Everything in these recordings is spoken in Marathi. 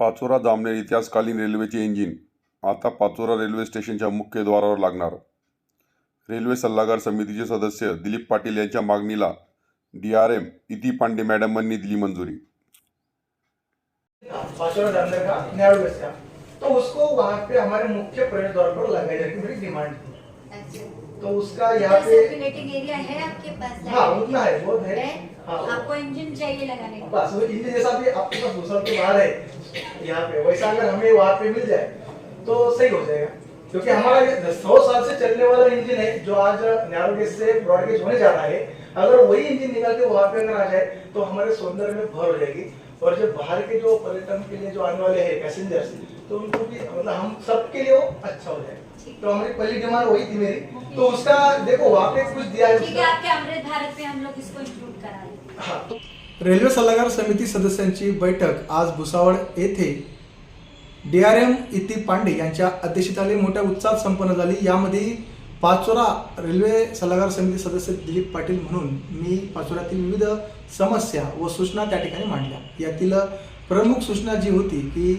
पाचोरा जामनेर इतिहासकालीन रेल्वेचे इंजिन आता पाचोरा रेल्वे स्टेशनच्या मुख्य द्वारावर लागणार. रेल्वे सल्लागार समितीचे सदस्य दिलीप पाटील यांच्या मागणीला डी आर एम इति पांडे मॅडमांनी दिली मंजुरी. तो उसको वहाँ पे हमारे मुख्य प्रवेश द्वार पर लगाया जाए मेरी डिमांड थी. तो उसका यहाँ पे सर्कुलेटिंग एरिया है आपके पास हाँ उतना है वो है। है। हाँ। आपको इंजन चाहिए लगाने को। बस इंजन जैसा भी आपके पास दूसरा के बाहर है यहाँ पे। वैसा अगर हमें वहाँ पे मिल जाए तो सही हो जाएगा। क्योंकि हमारा सौ साल से चलने वाला इंजन है जो आज नैरो गेज से ब्रॉड गेज होने जा रहा है अगर वही इंजन निकल के वहाँ पे अगर आ जाए तो हमारे सौंदर्य में भर हो जाएगी। और जो बाहर के जो पर्यटन के लिए जो आने वाले हैं पैसेंजर्स तो उनको भी मतलब हम सबके लिए वो अच्छा हो जाए तो हमारी पहली डिमांड वही थी मेरी। तो उसका देखो वहाँ पे कुछ दिया है ठीक है आपके अमृत भारत में हम लोग इसको इंक्लूड करा लेंगे हाँ। तो रेल्वे सल्लागार समिती सदस्यांची बैठक आज भुसावळ येथे डी आर एम इति पांडे यांच्या अध्यक्षतेखाली मोठ्या उत्साहात संपन्न झाली. यामध्ये पाचोरा रेल्वे सल्लागार समिती सदस्य दिलीप पाटील म्हणून मी पाचोऱ्यातील विविध समस्या व सूचना त्या ठिकाणी मांडल्या. यातील प्रमुख सूचना जी होती की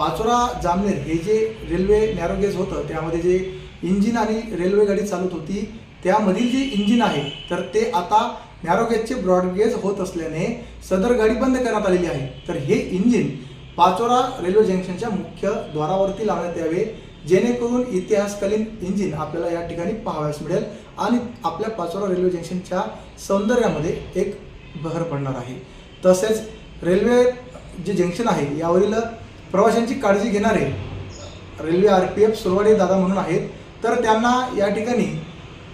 पाचोरा जामनेर हे जे रेल्वे नॅरोगेज होतं त्यामध्ये जे इंजिन आणि रेल्वे गाडी चालत होती त्यामधील जे इंजिन आहे तर ते आता नॅरोगेजचे ब्रॉडगेज होत असल्याने सदर गाडी बंद करण्यात आलेली आहे. तर हे इंजिन पाचोरा रेल्वे जंक्शनच्या मुख्य द्वारावरती लावण्यात यावे जेणेकरून इतिहासकालीन इंजिन आपल्याला या ठिकाणी पाहावयास मिळेल आणि आपल्या पाचोरा रेल्वे जंक्शनच्या सौंदर्यामध्ये एक भर पडणार आहे. तसेच रेल्वे जे जंक्शन आहे यावरील प्रवाशांची काळजी घेणारे railway R P F Surwade दादा म्हणून आहेत. तर त्यांना या ठिकाणी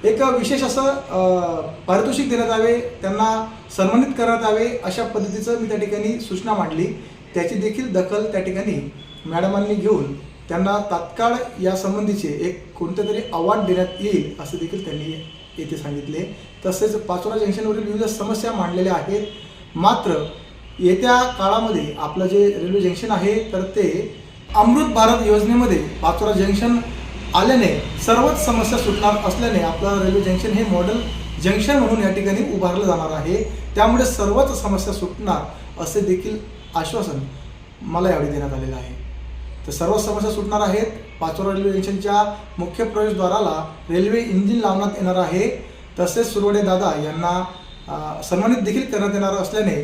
एक विशेष असं पारितोषिक देण्यात यावे त्यांना सन्मानित करण्यात यावे अशा पद्धतीचं मी त्या ठिकाणी सूचना मांडली. त्याची देखील दखल त्या ठिकाणी मॅडमांनी घेऊन त्यांना तात्काळ या संबंधीचे एक कोणतं तरी अवॉर्ड देण्यात येईल असं देखील त्यांनी येथे सांगितले. तसेच पाचोरा जंक्शनवरील विविध समस्या मांडलेल्या आहेत. मात्र येत्या काळामध्ये आपलं जे रेल्वे जंक्शन आहे तर ते अमृत भारत योजनेमध्ये पाचोरा जंक्शन आल्याने सर्वच समस्या सुटणार असल्याने आपलं रेल्वे जंक्शन हे मॉडेल जंक्शन म्हणून या ठिकाणी उभारलं जाणार आहे. त्यामुळे सर्वच समस्या सुटणार असे देखील आश्वासन मला यावेळी देण्यात आलेलं आहे. तर सर्व समस्या सुटणार आहेत. पाचोरा रेल्वे जंक्शनच्या मुख्य प्रवेशद्वाराला रेल्वे इंजिन लावण्यात येणार आहे. तसेच सुरवडे दादा यांना सन्मानित देखील करण्यात येणार असल्याने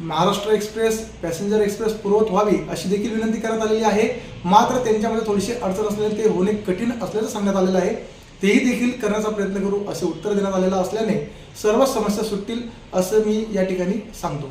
महाराष्ट्र एक्सप्रेस पॅसेंजर एक्सप्रेस पुरवत व्हावी अशी देखील विनंती करण्यात आलेली आहे. मात्र त्यांच्यामध्ये थोडीशी अडचण असल्याने ते होणे कठीण असल्याचं सांगण्यात आलेलं आहे. तेही देखील करण्याचा प्रयत्न करू असे उत्तर देण्यात आलेलं असल्याने सर्व समस्या सुटतील असं मी या ठिकाणी सांगतो.